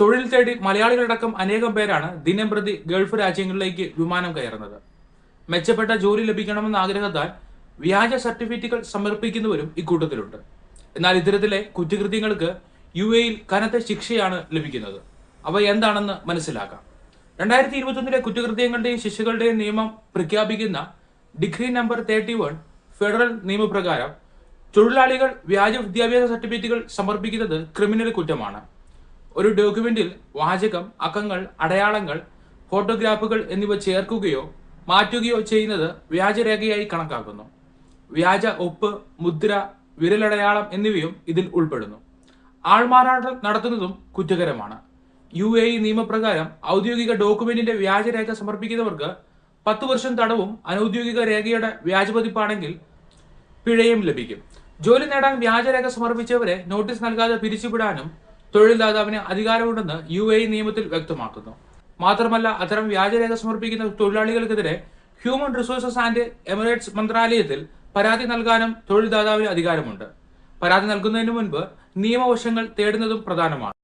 തൊഴിൽ തേടി മലയാളികളടക്കം അനേകം പേരാണ് ദിനം പ്രതി ഗൾഫ് രാജ്യങ്ങളിലേക്ക് വിമാനം കയറുന്നത്. മെച്ചപ്പെട്ട ജോലി ലഭിക്കണമെന്ന ആഗ്രഹത്താൽ വ്യാജ സർട്ടിഫിക്കറ്റുകൾ സമർപ്പിക്കുന്നവരും ഇക്കൂട്ടത്തിലുണ്ട്. എന്നാൽ ഇത്തരത്തിലെ കുറ്റകൃത്യങ്ങൾക്ക് യു എയിൽ കനത്ത ശിക്ഷയാണ് ലഭിക്കുന്നത്. അവ എന്താണെന്ന് മനസ്സിലാക്കാം. രണ്ടായിരത്തി ഇരുപത്തൊന്നിലെ കുറ്റകൃത്യങ്ങളുടെയും ശിക്ഷകളുടെയും നിയമം പ്രഖ്യാപിക്കുന്ന decree number thirty one federal നിയമപ്രകാരം തൊഴിലാളികൾ വ്യാജ വിദ്യാഭ്യാസ സർട്ടിഫിക്കറ്റുകൾ സമർപ്പിക്കുന്നത് ക്രിമിനൽ കുറ്റമാണ്. ഒരു ഡോക്യുമെന്റിൽ വാചകം അക്കങ്ങൾ അടയാളങ്ങൾ ഫോട്ടോഗ്രാഫുകൾ എന്നിവ ചേർക്കുകയോ മാറ്റുകയോ ചെയ്യുന്നത് വ്യാജരേഖയായി കണക്കാക്കുന്നു. വ്യാജ ഒപ്പ് മുദ്ര വിരലടയാളം എന്നിവയും ഇതിൽ ഉൾപ്പെടുന്നു. ആൾമാറാട്ടം നടത്തുന്നതും കുറ്റകരമാണ്. യു എ ഇ നിയമപ്രകാരം ഔദ്യോഗിക ഡോക്യുമെന്റിന്റെ വ്യാജരേഖ സമർപ്പിക്കുന്നവർക്ക് പത്ത് വർഷം തടവും അനൌദ്യോഗിക രേഖയുടെ വ്യാജപതിപ്പാണെങ്കിൽ പിഴയും ലഭിക്കും. ജോലി നേടാൻ വ്യാജരേഖ സമർപ്പിച്ചവരെ നോട്ടീസ് നൽകാതെ പിരിച്ചുവിടാനും തൊഴിൽദാതാവിന് അധികാരമുണ്ടെന്ന് യു എ നിയമത്തിൽ വ്യക്തമാക്കുന്നു. മാത്രമല്ല അത്തരം വ്യാജരേഖ സമർപ്പിക്കുന്ന തൊഴിലാളികൾക്കെതിരെ ഹ്യൂമൻ റിസോഴ്സസ് ആൻഡ് എമിറേറ്റ്സ് മന്ത്രാലയത്തിൽ പരാതി നൽകാനും തൊഴിൽദാതാവിന് അധികാരമുണ്ട്. പരാതി നൽകുന്നതിന് മുൻപ് നിയമവശങ്ങൾ തേടുന്നതും പ്രധാനമാണ്.